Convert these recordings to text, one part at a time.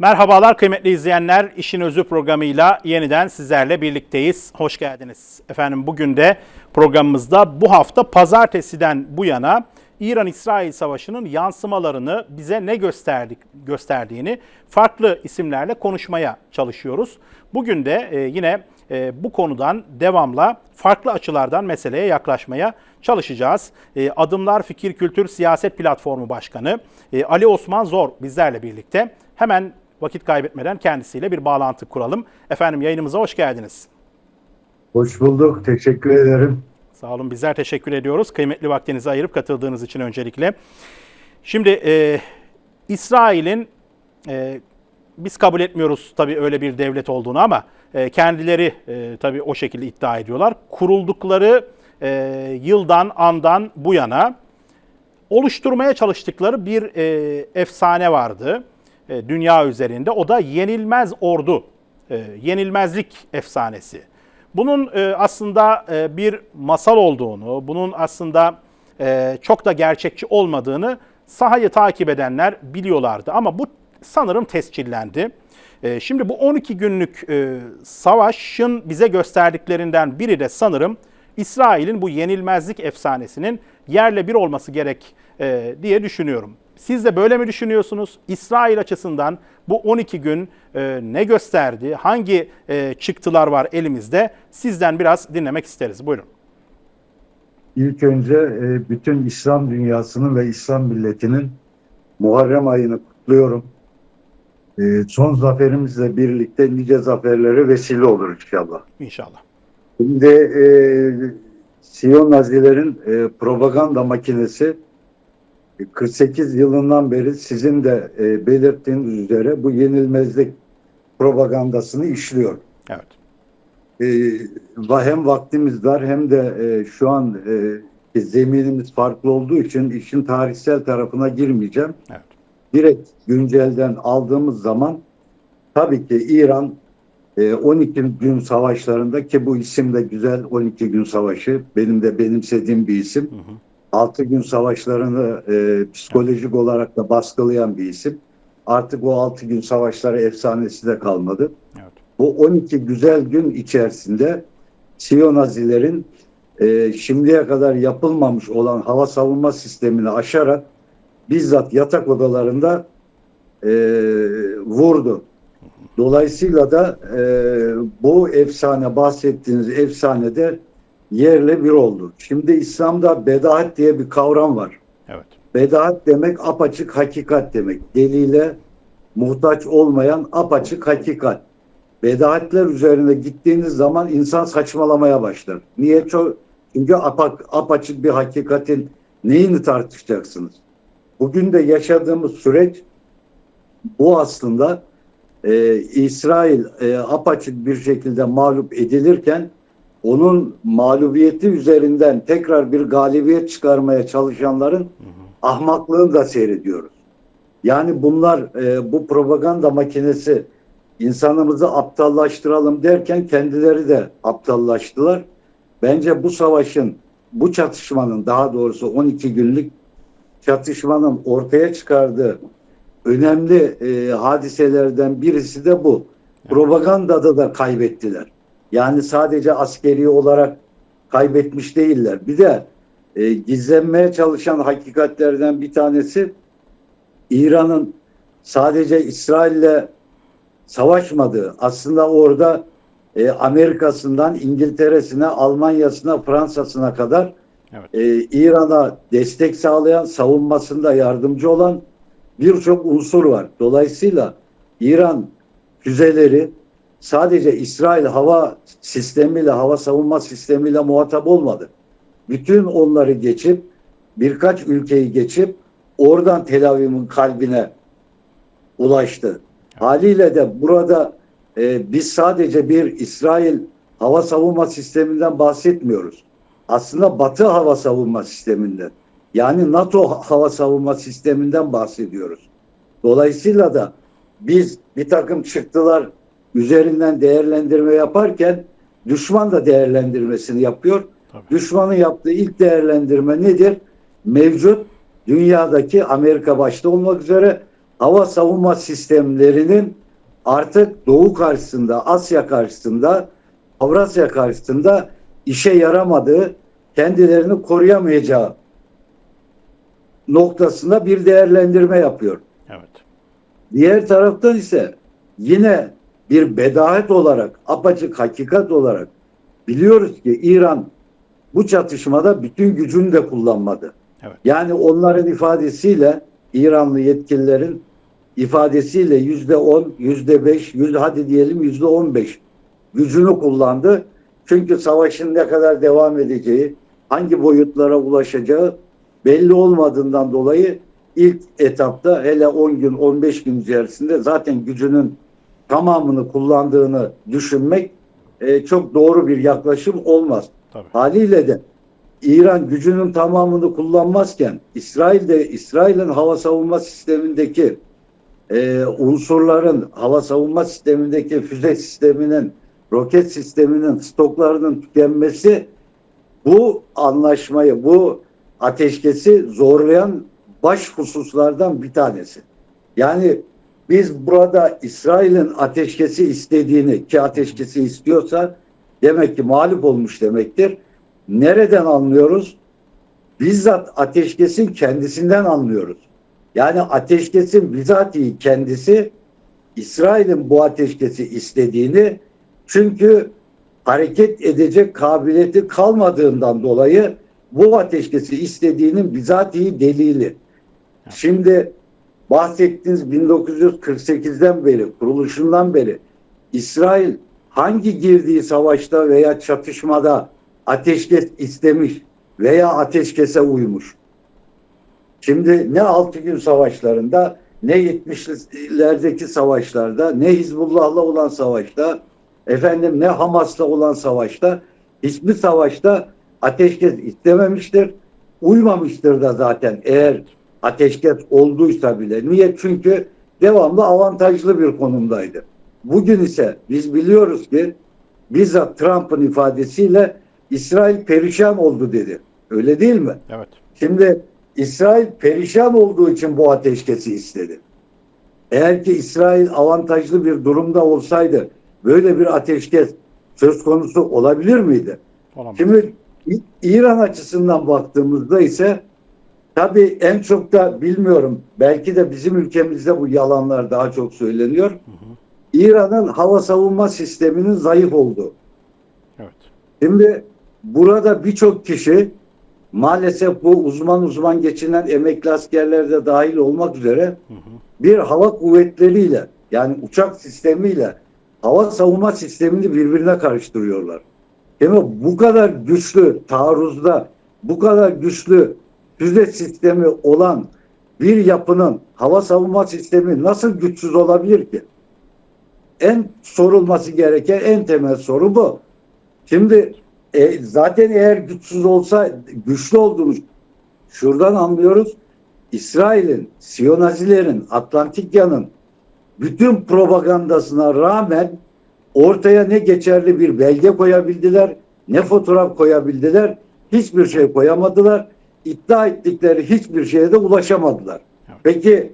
Merhabalar kıymetli izleyenler. İşin Özü programıyla yeniden sizlerle birlikteyiz. Hoş geldiniz. Efendim bugün de programımızda bu hafta pazartesiden bu yana İran-İsrail Savaşı'nın yansımalarını bize ne gösterdik, gösterdiğini farklı isimlerle konuşmaya çalışıyoruz. Bugün de e, yine e, bu konudan devamla farklı açılardan meseleye yaklaşmaya çalışacağız. E, Adımlar Fikir Kültür Siyaset Platformu Başkanı e, Ali Osman Zor bizlerle birlikte. Hemen vakit kaybetmeden kendisiyle bir bağlantı kuralım. Efendim yayınımıza hoş geldiniz. Hoş bulduk. Teşekkür ederim. Sağ olun bizler teşekkür ediyoruz. Kıymetli vaktinizi ayırıp katıldığınız için öncelikle. Şimdi e, İsrail'in e, biz kabul etmiyoruz tabii öyle bir devlet olduğunu ama e, kendileri e, tabii o şekilde iddia ediyorlar. Kuruldukları e, yıldan andan bu yana oluşturmaya çalıştıkları bir e, efsane vardı dünya üzerinde. O da yenilmez ordu, e, yenilmezlik efsanesi. Bunun e, aslında e, bir masal olduğunu, bunun aslında e, çok da gerçekçi olmadığını sahayı takip edenler biliyorlardı. Ama bu sanırım tescillendi. E, şimdi bu 12 günlük e, savaşın bize gösterdiklerinden biri de sanırım İsrail'in bu yenilmezlik efsanesinin yerle bir olması gerek e, diye düşünüyorum. Siz de böyle mi düşünüyorsunuz? İsrail açısından bu 12 gün e, ne gösterdi? Hangi e, çıktılar var elimizde? Sizden biraz dinlemek isteriz. Buyurun. İlk önce e, bütün İslam dünyasının ve İslam milletinin Muharrem ayını kutluyorum. E, son zaferimizle birlikte nice zaferlere vesile olur inşallah. İnşallah. Şimdi e, Siyon Nazilerin e, propaganda makinesi 48 yılından beri sizin de e, belirttiğiniz üzere bu yenilmezlik propagandasını işliyor. Evet. E, hem vaktimiz dar hem de e, şu an e, zeminimiz farklı olduğu için işin tarihsel tarafına girmeyeceğim. Evet. Direkt güncelden aldığımız zaman tabii ki İran e, 12 gün savaşlarında ki bu isim de güzel 12 gün savaşı benim de benimsediğim bir isim. Hı hı. 6 gün savaşlarını e, psikolojik olarak da baskılayan bir isim. Artık o 6 gün savaşları efsanesi de kalmadı. Evet. Bu 12 güzel gün içerisinde Siyonazilerin e, şimdiye kadar yapılmamış olan hava savunma sistemini aşarak bizzat yatak odalarında e, vurdu. Dolayısıyla da e, bu efsane bahsettiğiniz efsanede yerle bir oldu. Şimdi İslam'da bedahat diye bir kavram var. Evet. Bedahat demek apaçık hakikat demek. Delile muhtaç olmayan apaçık hakikat. Bedahatler üzerine gittiğiniz zaman insan saçmalamaya başlar. Niye? Çok, çünkü apak, apaçık bir hakikatin neyini tartışacaksınız? Bugün de yaşadığımız süreç bu aslında e, İsrail e, apaçık bir şekilde mağlup edilirken onun mağlubiyeti üzerinden tekrar bir galibiyet çıkarmaya çalışanların ahmaklığını da seyrediyoruz. Yani bunlar e, bu propaganda makinesi insanımızı aptallaştıralım derken kendileri de aptallaştılar. Bence bu savaşın, bu çatışmanın daha doğrusu 12 günlük çatışmanın ortaya çıkardığı önemli e, hadiselerden birisi de bu. Propagandada da kaybettiler. Yani sadece askeri olarak kaybetmiş değiller. Bir de e, gizlenmeye çalışan hakikatlerden bir tanesi İran'ın sadece İsrail'le savaşmadığı. Aslında orada e, Amerika'sından İngiltere'sine, Almanya'sına, Fransa'sına kadar Evet. e, İran'a destek sağlayan, savunmasında yardımcı olan birçok unsur var. Dolayısıyla İran füzeleri sadece İsrail hava sistemiyle, hava savunma sistemiyle muhatap olmadı. Bütün onları geçip, birkaç ülkeyi geçip oradan Tel Aviv'in kalbine ulaştı. Haliyle de burada e, biz sadece bir İsrail hava savunma sisteminden bahsetmiyoruz. Aslında Batı hava savunma sisteminden. Yani NATO hava savunma sisteminden bahsediyoruz. Dolayısıyla da biz bir takım çıktılar üzerinden değerlendirme yaparken düşman da değerlendirmesini yapıyor. Tabii. Düşmanın yaptığı ilk değerlendirme nedir? Mevcut dünyadaki Amerika başta olmak üzere hava savunma sistemlerinin artık Doğu karşısında, Asya karşısında, Avrasya karşısında işe yaramadığı, kendilerini koruyamayacağı noktasında bir değerlendirme yapıyor. Evet. Diğer taraftan ise yine bir bedahet olarak, apaçık hakikat olarak biliyoruz ki İran bu çatışmada bütün gücünü de kullanmadı. Evet. Yani onların ifadesiyle İranlı yetkililerin ifadesiyle yüzde on, yüzde beş, yüzde hadi diyelim yüzde on beş gücünü kullandı. Çünkü savaşın ne kadar devam edeceği, hangi boyutlara ulaşacağı belli olmadığından dolayı ilk etapta hele 10 gün 15 gün içerisinde zaten gücünün tamamını kullandığını düşünmek e, çok doğru bir yaklaşım olmaz. Tabii. Haliyle de İran gücünün tamamını kullanmazken İsrail'de İsrail'in hava savunma sistemindeki e, unsurların hava savunma sistemindeki füze sisteminin roket sisteminin stoklarının tükenmesi bu anlaşmayı bu ateşkesi zorlayan baş hususlardan bir tanesi. Yani biz burada İsrail'in ateşkesi istediğini ki ateşkesi istiyorsa demek ki mağlup olmuş demektir. Nereden anlıyoruz? Bizzat ateşkesin kendisinden anlıyoruz. Yani ateşkesin bizatihi kendisi İsrail'in bu ateşkesi istediğini çünkü hareket edecek kabiliyeti kalmadığından dolayı bu ateşkesi istediğinin bizatihi delili. Şimdi bahsettiğiniz 1948'den beri, kuruluşundan beri İsrail hangi girdiği savaşta veya çatışmada ateşkes istemiş veya ateşkese uymuş? Şimdi ne 6 gün savaşlarında ne 70'lerdeki savaşlarda ne Hizbullah'la olan savaşta efendim ne Hamas'la olan savaşta hiçbir savaşta ateşkes istememiştir. Uymamıştır da zaten eğer ateşkes olduysa bile. Niye? Çünkü devamlı avantajlı bir konumdaydı. Bugün ise biz biliyoruz ki bizzat Trump'ın ifadesiyle İsrail perişan oldu dedi. Öyle değil mi? Evet. Şimdi İsrail perişan olduğu için bu ateşkesi istedi. Eğer ki İsrail avantajlı bir durumda olsaydı böyle bir ateşkes söz konusu olabilir miydi? Olamaz. Şimdi İran açısından baktığımızda ise tabii en çok da bilmiyorum belki de bizim ülkemizde bu yalanlar daha çok söyleniyor. İran'ın hava savunma sisteminin zayıf olduğu. Evet. Şimdi burada birçok kişi maalesef bu uzman uzman geçinen emekli askerler de dahil olmak üzere bir hava kuvvetleriyle yani uçak sistemiyle hava savunma sistemini birbirine karıştırıyorlar. Değil Bu kadar güçlü taarruzda, bu kadar güçlü füze sistemi olan bir yapının hava savunma sistemi nasıl güçsüz olabilir ki? En sorulması gereken en temel soru bu. Şimdi e, zaten eğer güçsüz olsa güçlü olduğunu şuradan anlıyoruz. İsrail'in, Siyonazilerin, Atlantikya'nın bütün propagandasına rağmen ortaya ne geçerli bir belge koyabildiler, ne fotoğraf koyabildiler, hiçbir şey koyamadılar. İddia ettikleri hiçbir şeye de ulaşamadılar. Peki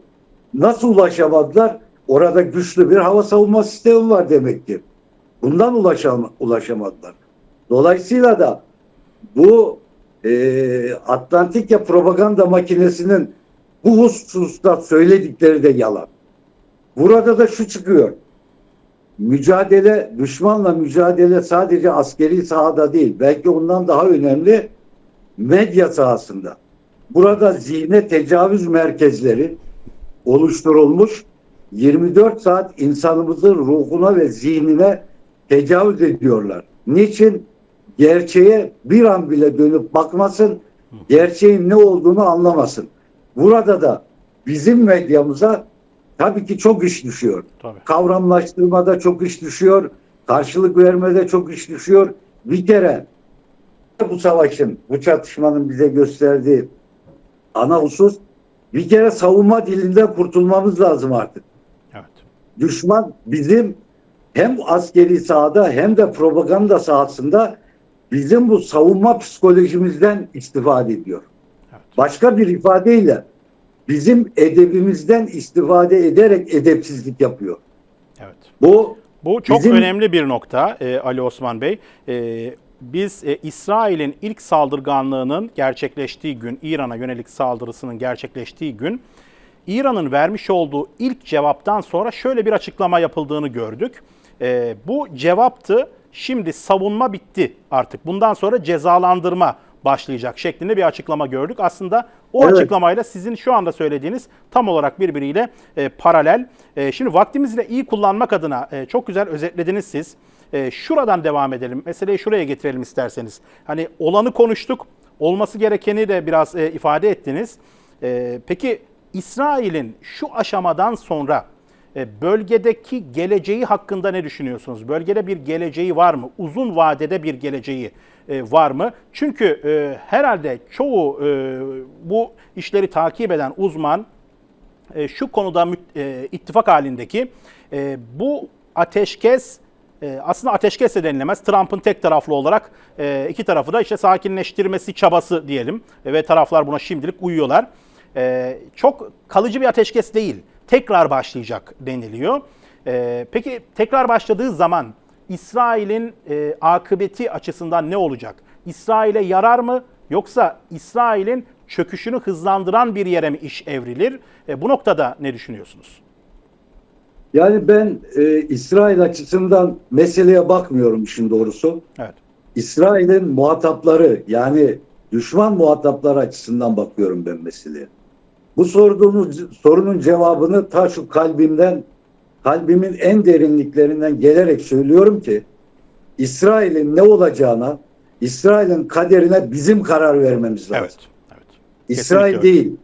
nasıl ulaşamadılar? Orada güçlü bir hava savunma sistemi var demek ki. Bundan ulaşam ulaşamadılar. Dolayısıyla da bu e, Atlantikya propaganda makinesinin bu hususta söyledikleri de yalan. Burada da şu çıkıyor. Mücadele, düşmanla mücadele sadece askeri sahada değil, belki ondan daha önemli medya sahasında. Burada zihne tecavüz merkezleri oluşturulmuş. 24 saat insanımızın ruhuna ve zihnine tecavüz ediyorlar. Niçin? Gerçeğe bir an bile dönüp bakmasın, gerçeğin ne olduğunu anlamasın. Burada da bizim medyamıza tabii ki çok iş düşüyor. Tabii. Kavramlaştırmada çok iş düşüyor, karşılık vermede çok iş düşüyor. Bir kere bu savaşın, bu çatışmanın bize gösterdiği ana husus bir kere savunma dilinden kurtulmamız lazım artık. Evet. Düşman bizim hem askeri sahada hem de propaganda sahasında bizim bu savunma psikolojimizden istifade ediyor. Evet. Başka bir ifadeyle bizim edebimizden istifade ederek edepsizlik yapıyor. Evet. Bu Bu çok Bizim- önemli bir nokta e, Ali Osman Bey. E, biz e, İsrail'in ilk saldırganlığının gerçekleştiği gün, İran'a yönelik saldırısının gerçekleştiği gün, İran'ın vermiş olduğu ilk cevaptan sonra şöyle bir açıklama yapıldığını gördük. E, bu cevaptı, şimdi savunma bitti artık. Bundan sonra cezalandırma başlayacak şeklinde bir açıklama gördük. Aslında o Evet. açıklamayla sizin şu anda söylediğiniz tam olarak birbiriyle e, paralel. E, şimdi vaktimizi de iyi kullanmak adına e, çok güzel özetlediniz siz. E, şuradan devam edelim. Meseleyi şuraya getirelim isterseniz. Hani olanı konuştuk. Olması gerekeni de biraz e, ifade ettiniz. E, peki İsrail'in şu aşamadan sonra e, bölgedeki geleceği hakkında ne düşünüyorsunuz? Bölgede bir geleceği var mı? Uzun vadede bir geleceği e, var mı? Çünkü e, herhalde çoğu e, bu işleri takip eden uzman e, şu konuda e, ittifak halindeki e, bu ateşkes e, aslında ateşkes de denilemez. Trump'ın tek taraflı olarak e, iki tarafı da işte sakinleştirmesi çabası diyelim ve taraflar buna şimdilik uyuyorlar. E, çok kalıcı bir ateşkes değil. Tekrar başlayacak deniliyor. E, peki tekrar başladığı zaman İsrail'in e, akıbeti açısından ne olacak? İsrail'e yarar mı yoksa İsrail'in çöküşünü hızlandıran bir yere mi iş evrilir? Bu noktada ne düşünüyorsunuz? Yani ben e, İsrail açısından meseleye bakmıyorum işin doğrusu. Evet. İsrail'in muhatapları yani düşman muhatapları açısından bakıyorum ben meseleye. Bu sorduğunuz sorunun cevabını ta şu kalbimden, kalbimin en derinliklerinden gelerek söylüyorum ki İsrail'in ne olacağına, İsrail'in kaderine bizim karar vermemiz lazım. Evet. Evet. İsrail öyle. değil.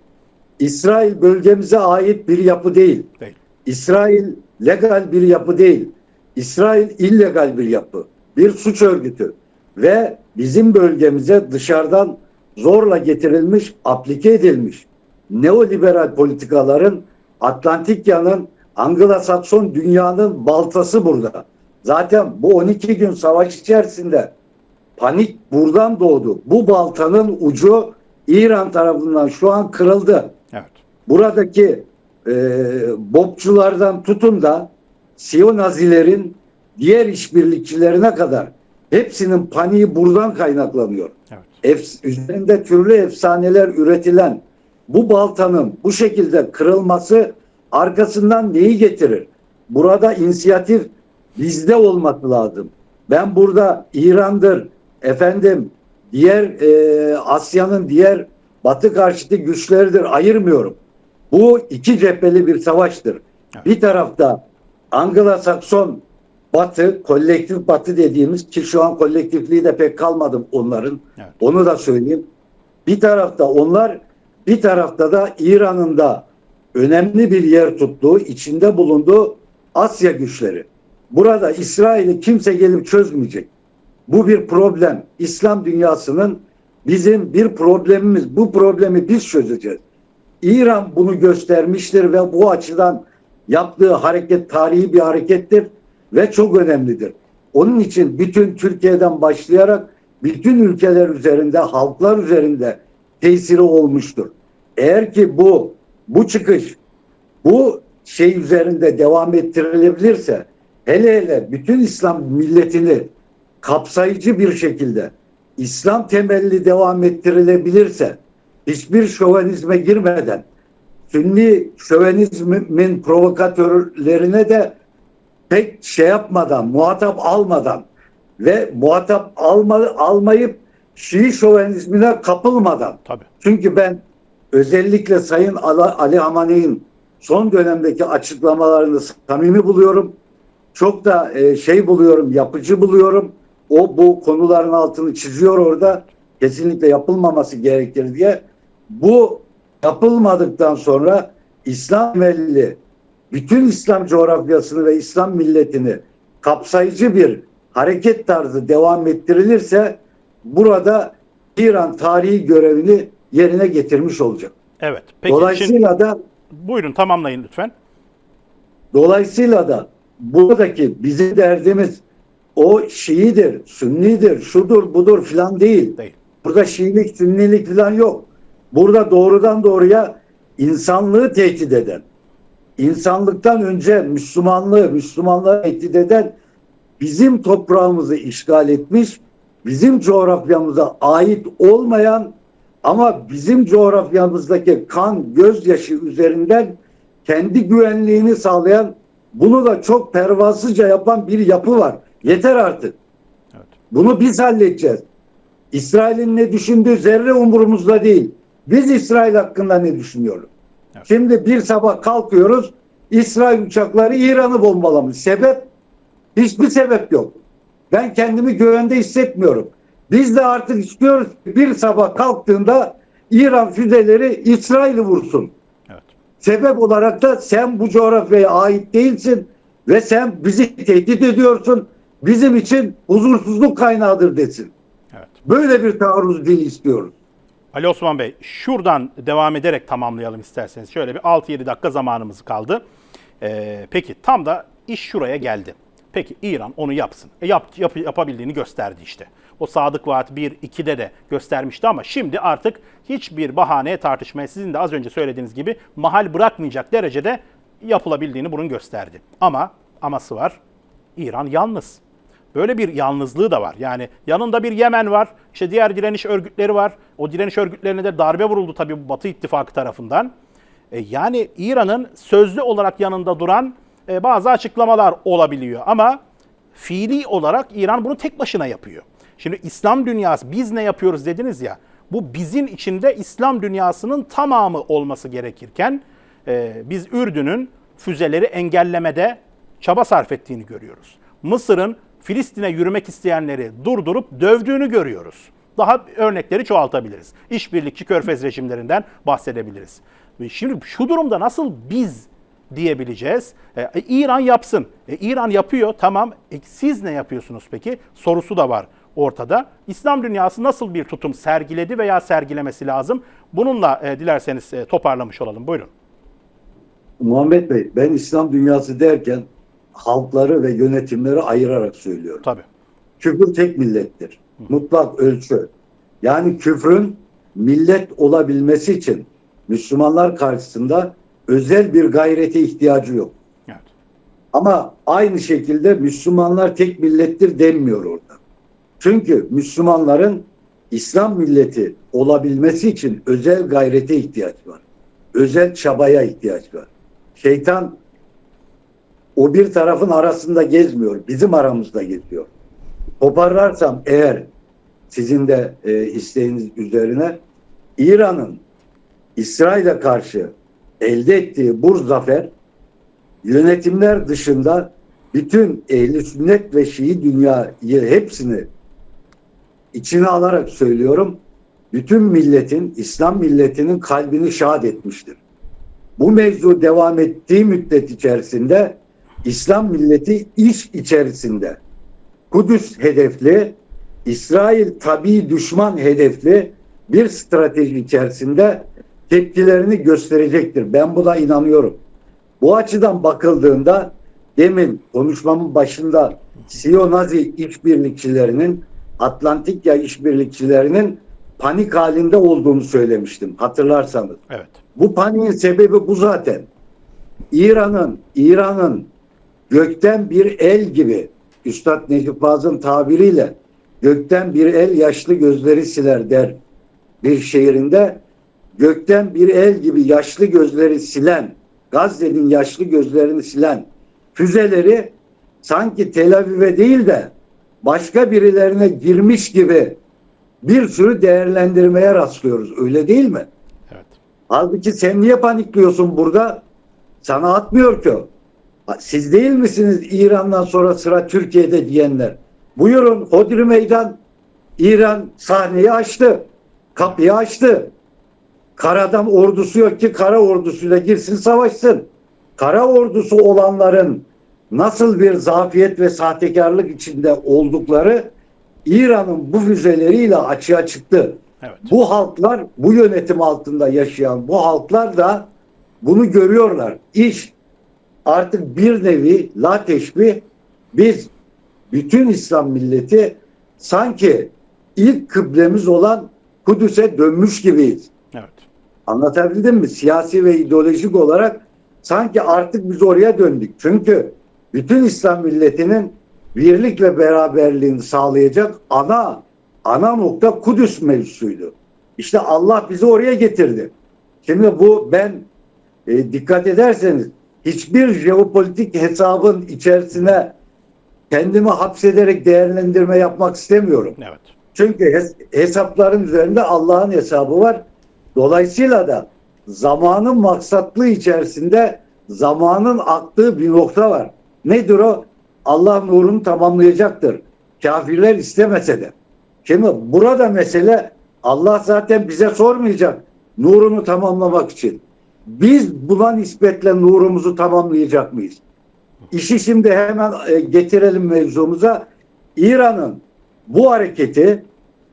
İsrail bölgemize ait bir yapı değil. Değil. İsrail legal bir yapı değil. İsrail illegal bir yapı. Bir suç örgütü. Ve bizim bölgemize dışarıdan zorla getirilmiş, aplike edilmiş neoliberal politikaların Atlantikya'nın Anglo-Sakson dünyanın baltası burada. Zaten bu 12 gün savaş içerisinde panik buradan doğdu. Bu baltanın ucu İran tarafından şu an kırıldı Evet. buradaki e, bobçulardan tutun da Siyonazilerin diğer işbirlikçilerine kadar hepsinin paniği buradan kaynaklanıyor. Evet. Ef- üzerinde türlü efsaneler üretilen bu baltanın bu şekilde kırılması arkasından neyi getirir? Burada inisiyatif bizde olması lazım. Ben burada İran'dır, efendim diğer e, Asya'nın diğer batı karşıtı güçleridir ayırmıyorum. Bu iki cepheli bir savaştır. Bir tarafta Anglo-Sakson batı, kolektif batı dediğimiz ki şu an kolektifliği de pek kalmadı onların. Evet. Onu da söyleyeyim. Bir tarafta onlar, bir tarafta da İran'ın da önemli bir yer tuttuğu, içinde bulunduğu Asya güçleri. Burada İsrail'i kimse gelip çözmeyecek. Bu bir problem. İslam dünyasının bizim bir problemimiz. Bu problemi biz çözeceğiz. İran bunu göstermiştir ve bu açıdan yaptığı hareket tarihi bir harekettir ve çok önemlidir. Onun için bütün Türkiye'den başlayarak bütün ülkeler üzerinde, halklar üzerinde tesiri olmuştur. Eğer ki bu bu çıkış bu şey üzerinde devam ettirilebilirse hele hele bütün İslam milletini kapsayıcı bir şekilde İslam temelli devam ettirilebilirse hiçbir şövenizme girmeden Sünni şövenizmin provokatörlerine de pek şey yapmadan, muhatap almadan ve muhatap alma, almayıp Şii şövenizmine kapılmadan Tabii. çünkü ben özellikle Sayın Ali Hamaney'in son dönemdeki açıklamalarını samimi buluyorum. Çok da e, şey buluyorum, yapıcı buluyorum. O bu konuların altını çiziyor orada. Kesinlikle yapılmaması gerekir diye. Bu yapılmadıktan sonra İslam belli bütün İslam coğrafyasını ve İslam milletini kapsayıcı bir hareket tarzı devam ettirilirse burada İran tarihi görevini yerine getirmiş olacak. Evet. Peki Dolayısıyla şimdi da buyurun tamamlayın lütfen. dolayısıyla da buradaki bizim derdimiz o Şiidir, Sünnidir, şudur, budur filan değil. Değil. Burada Şiilik, Sünnilik filan yok. Burada doğrudan doğruya insanlığı tehdit eden, insanlıktan önce Müslümanlığı, Müslümanlığı tehdit eden bizim toprağımızı işgal etmiş, bizim coğrafyamıza ait olmayan ama bizim coğrafyamızdaki kan, gözyaşı üzerinden kendi güvenliğini sağlayan, bunu da çok pervasızca yapan bir yapı var. Yeter artık. Evet. Bunu biz halledeceğiz. İsrail'in ne düşündüğü zerre umurumuzda değil. Biz İsrail hakkında ne düşünüyoruz? Evet. Şimdi bir sabah kalkıyoruz. İsrail uçakları İran'ı bombalamış. Sebep? Hiçbir sebep yok. Ben kendimi güvende hissetmiyorum. Biz de artık istiyoruz bir sabah kalktığında İran füzeleri İsrail'i vursun. Evet. Sebep olarak da sen bu coğrafyaya ait değilsin ve sen bizi tehdit ediyorsun. Bizim için huzursuzluk kaynağıdır desin. Evet. Böyle bir taarruz dili istiyoruz. Ali Osman Bey, şuradan devam ederek tamamlayalım isterseniz. Şöyle bir 6-7 dakika zamanımız kaldı. Ee, peki tam da iş şuraya geldi. Peki İran onu yapsın. E, yap, yap- yapabildiğini gösterdi işte. O Sadık Vaat 1-2'de de göstermişti ama şimdi artık hiçbir bahaneye tartışmaya sizin de az önce söylediğiniz gibi mahal bırakmayacak derecede yapılabildiğini bunun gösterdi. Ama aması var. İran yalnız. Böyle bir yalnızlığı da var. Yani yanında bir Yemen var, işte diğer direniş örgütleri var. O direniş örgütlerine de darbe vuruldu tabii bu Batı İttifakı tarafından. E, yani İran'ın sözlü olarak yanında duran e, bazı açıklamalar olabiliyor ama fiili olarak İran bunu tek başına yapıyor. Şimdi İslam dünyası biz ne yapıyoruz dediniz ya. Bu bizim içinde İslam dünyasının tamamı olması gerekirken e, biz Ürdün'ün füzeleri engellemede çaba sarf ettiğini görüyoruz. Mısır'ın Filistin'e yürümek isteyenleri durdurup dövdüğünü görüyoruz. Daha örnekleri çoğaltabiliriz. İşbirlikçi körfez rejimlerinden bahsedebiliriz. Şimdi şu durumda nasıl biz diyebileceğiz? E, e, İran yapsın. E, İran yapıyor tamam. E, siz ne yapıyorsunuz peki? Sorusu da var ortada. İslam dünyası nasıl bir tutum sergiledi veya sergilemesi lazım? Bununla e, dilerseniz e, toparlamış olalım. Buyurun. Muhammed Bey, ben İslam dünyası derken halkları ve yönetimleri ayırarak söylüyorum. Tabii. Küfür tek millettir. Mutlak ölçü. Yani küfrün millet olabilmesi için Müslümanlar karşısında özel bir gayrete ihtiyacı yok. Evet. Ama aynı şekilde Müslümanlar tek millettir denmiyor orada. Çünkü Müslümanların İslam milleti olabilmesi için özel gayrete ihtiyaç var. Özel çabaya ihtiyaç var. Şeytan o bir tarafın arasında gezmiyor. Bizim aramızda geziyor. Toparlarsam eğer sizin de e, isteğiniz üzerine İran'ın İsrail'e karşı elde ettiği bu zafer yönetimler dışında bütün ehli sünnet ve Şii dünyayı hepsini içine alarak söylüyorum. Bütün milletin, İslam milletinin kalbini şad etmiştir. Bu mevzu devam ettiği müddet içerisinde İslam milleti iş içerisinde Kudüs hedefli, İsrail tabi düşman hedefli bir strateji içerisinde tepkilerini gösterecektir. Ben buna inanıyorum. Bu açıdan bakıldığında demin konuşmamın başında Siyo-Nazi işbirlikçilerinin Atlantikya işbirlikçilerinin panik halinde olduğunu söylemiştim hatırlarsanız. Evet. Bu paniğin sebebi bu zaten. İran'ın İran'ın gökten bir el gibi Üstad Necip Fazıl'ın tabiriyle gökten bir el yaşlı gözleri siler der bir şehrinde gökten bir el gibi yaşlı gözleri silen Gazze'nin yaşlı gözlerini silen füzeleri sanki Tel Aviv'e değil de başka birilerine girmiş gibi bir sürü değerlendirmeye rastlıyoruz. Öyle değil mi? Evet. Halbuki sen niye panikliyorsun burada? Sana atmıyor ki o. Siz değil misiniz İran'dan sonra sıra Türkiye'de diyenler? Buyurun Hodri Meydan İran sahneyi açtı. Kapıyı açtı. Karadan ordusu yok ki kara ordusuyla girsin savaşsın. Kara ordusu olanların nasıl bir zafiyet ve sahtekarlık içinde oldukları İran'ın bu füzeleriyle açığa çıktı. Evet. Bu halklar, bu yönetim altında yaşayan bu halklar da bunu görüyorlar. İş artık bir nevi la teşbih biz bütün İslam milleti sanki ilk kıblemiz olan Kudüs'e dönmüş gibiyiz. Evet. Anlatabildim mi? Siyasi ve ideolojik olarak sanki artık biz oraya döndük. Çünkü bütün İslam milletinin birlik ve beraberliğini sağlayacak ana ana nokta Kudüs mevzusuydu. İşte Allah bizi oraya getirdi. Şimdi bu ben e, dikkat ederseniz hiçbir jeopolitik hesabın içerisine kendimi hapsederek değerlendirme yapmak istemiyorum. Evet. Çünkü hes- hesapların üzerinde Allah'ın hesabı var. Dolayısıyla da zamanın maksatlı içerisinde zamanın aktığı bir nokta var. Nedir o? Allah nurunu tamamlayacaktır. Kafirler istemese de. Şimdi burada mesele Allah zaten bize sormayacak nurunu tamamlamak için. Biz buna nispetle nurumuzu tamamlayacak mıyız? İşi şimdi hemen e, getirelim mevzumuza. İran'ın bu hareketi,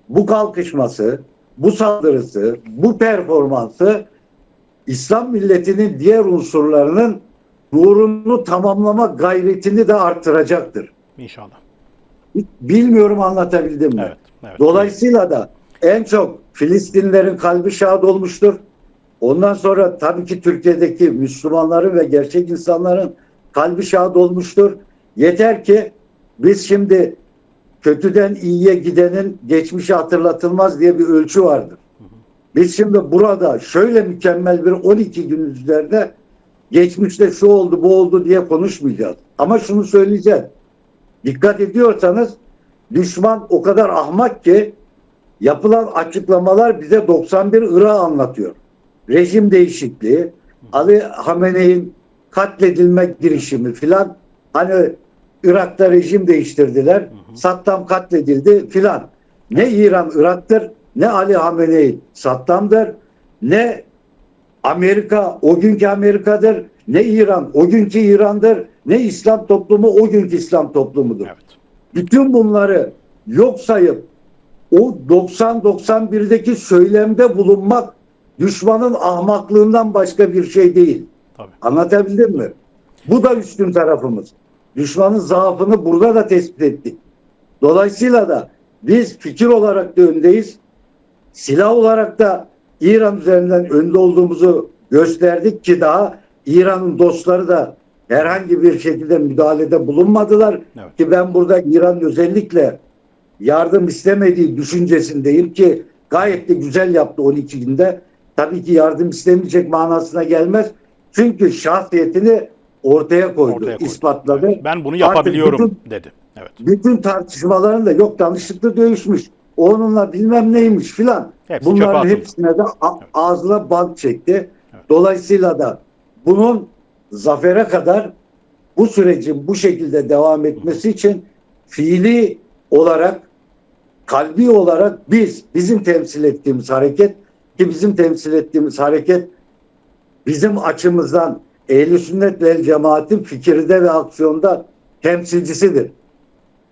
bu kalkışması, bu saldırısı, bu performansı İslam milletinin diğer unsurlarının nurunu tamamlama gayretini de artıracaktır. İnşallah. Bilmiyorum anlatabildim mi? Evet. evet. Dolayısıyla da en çok Filistinlerin kalbi şad olmuştur. Ondan sonra tabii ki Türkiye'deki Müslümanların ve gerçek insanların kalbi şad olmuştur. Yeter ki biz şimdi kötüden iyiye gidenin geçmişi hatırlatılmaz diye bir ölçü vardır. Biz şimdi burada şöyle mükemmel bir 12 gün üzerinde geçmişte şu oldu bu oldu diye konuşmayacağız. Ama şunu söyleyeceğiz. Dikkat ediyorsanız düşman o kadar ahmak ki yapılan açıklamalar bize 91 Irak'ı anlatıyor. Rejim değişikliği, Ali Hamene'in katledilme girişimi filan hani Irak'ta rejim değiştirdiler. Saddam katledildi filan. Ne İran Irak'tır, ne Ali Hamenei Saddam'dır, ne Amerika o günkü Amerika'dır, ne İran o günkü İran'dır, ne İslam toplumu o günkü İslam toplumudur. Evet. Bütün bunları yok sayıp o 90-91'deki söylemde bulunmak düşmanın ahmaklığından başka bir şey değil. Tabii. Anlatabildim mi? Bu da üstün tarafımız. Düşmanın zaafını burada da tespit ettik. Dolayısıyla da biz fikir olarak da öndeyiz. Silah olarak da İran üzerinden önde olduğumuzu gösterdik ki daha İran'ın dostları da herhangi bir şekilde müdahalede bulunmadılar. Evet. Ki ben burada İran'ın özellikle yardım istemediği düşüncesindeyim ki gayet de güzel yaptı 12 günde. Tabii ki yardım istemeyecek manasına gelmez. Çünkü şahsiyetini ortaya koydu, Ortaya koydu. ispatladı. Evet. Ben bunu yapabiliyorum Artık dedi. Evet. bütün tartışmaların da yok danışıklı dövüşmüş. Onunla bilmem neymiş filan. Hepsi Bunların hepsine de Evet. ağzına bant çekti. Evet. Dolayısıyla da bunun zafere kadar bu sürecin bu şekilde devam etmesi için fiili olarak kalbi olarak biz bizim temsil ettiğimiz hareket ki bizim temsil ettiğimiz hareket bizim açımızdan ehl sünnet ve cemaatin fikirde ve aksiyonda temsilcisidir.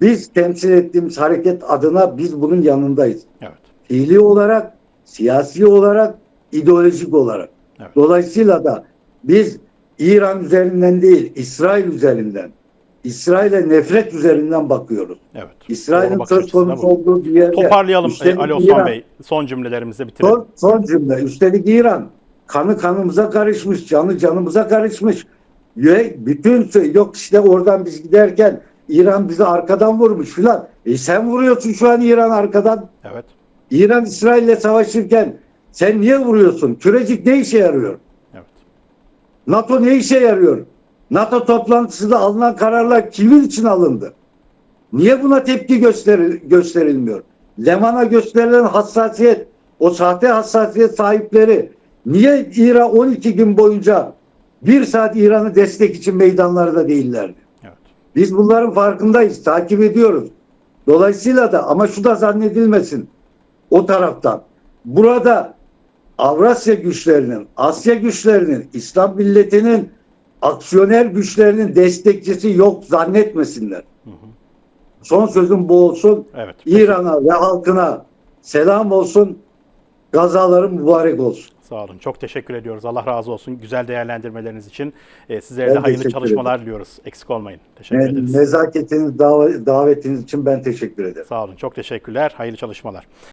Biz temsil ettiğimiz hareket adına biz bunun yanındayız. Evet. Fiili olarak, siyasi olarak, ideolojik olarak. Evet. Dolayısıyla da biz İran üzerinden değil, İsrail üzerinden, İsrail'e nefret üzerinden bakıyoruz. Evet. İsrail'in söz konusu olduğu bir yerde. Toparlayalım Üstelik e, Ali Osman İran- Bey. Son cümlelerimizle bitirelim. Son, son cümle. Üstelik İran kanı kanımıza karışmış, canı canımıza karışmış. Ve bütün yok işte oradan biz giderken İran bizi arkadan vurmuş filan. E sen vuruyorsun şu an İran arkadan. Evet. İran İsrail'le savaşırken sen niye vuruyorsun? Kürecik ne işe yarıyor? Evet. NATO ne işe yarıyor? NATO toplantısında alınan kararlar kimin için alındı? Niye buna tepki gösteril gösterilmiyor? Leman'a gösterilen hassasiyet, o sahte hassasiyet sahipleri niye İran 12 gün boyunca bir saat İran'ı destek için meydanlarda değillerdi? Evet. Biz bunların farkındayız, takip ediyoruz. Dolayısıyla da ama şu da zannedilmesin o taraftan. Burada Avrasya güçlerinin, Asya güçlerinin, İslam milletinin aksiyoner güçlerinin destekçisi yok zannetmesinler. Son sözüm bu olsun. Evet. İran'a ve halkına selam olsun. Gazaların mübarek olsun. Sağ olun. Çok teşekkür ediyoruz. Allah razı olsun. Güzel değerlendirmeleriniz için. E, sizlere de Ben hayırlı çalışmalar diliyoruz. Eksik olmayın. Teşekkür Ne- ederiz. Nezaketiniz, dav- davetiniz için ben teşekkür ederim. Sağ olun. Çok teşekkürler. Hayırlı çalışmalar.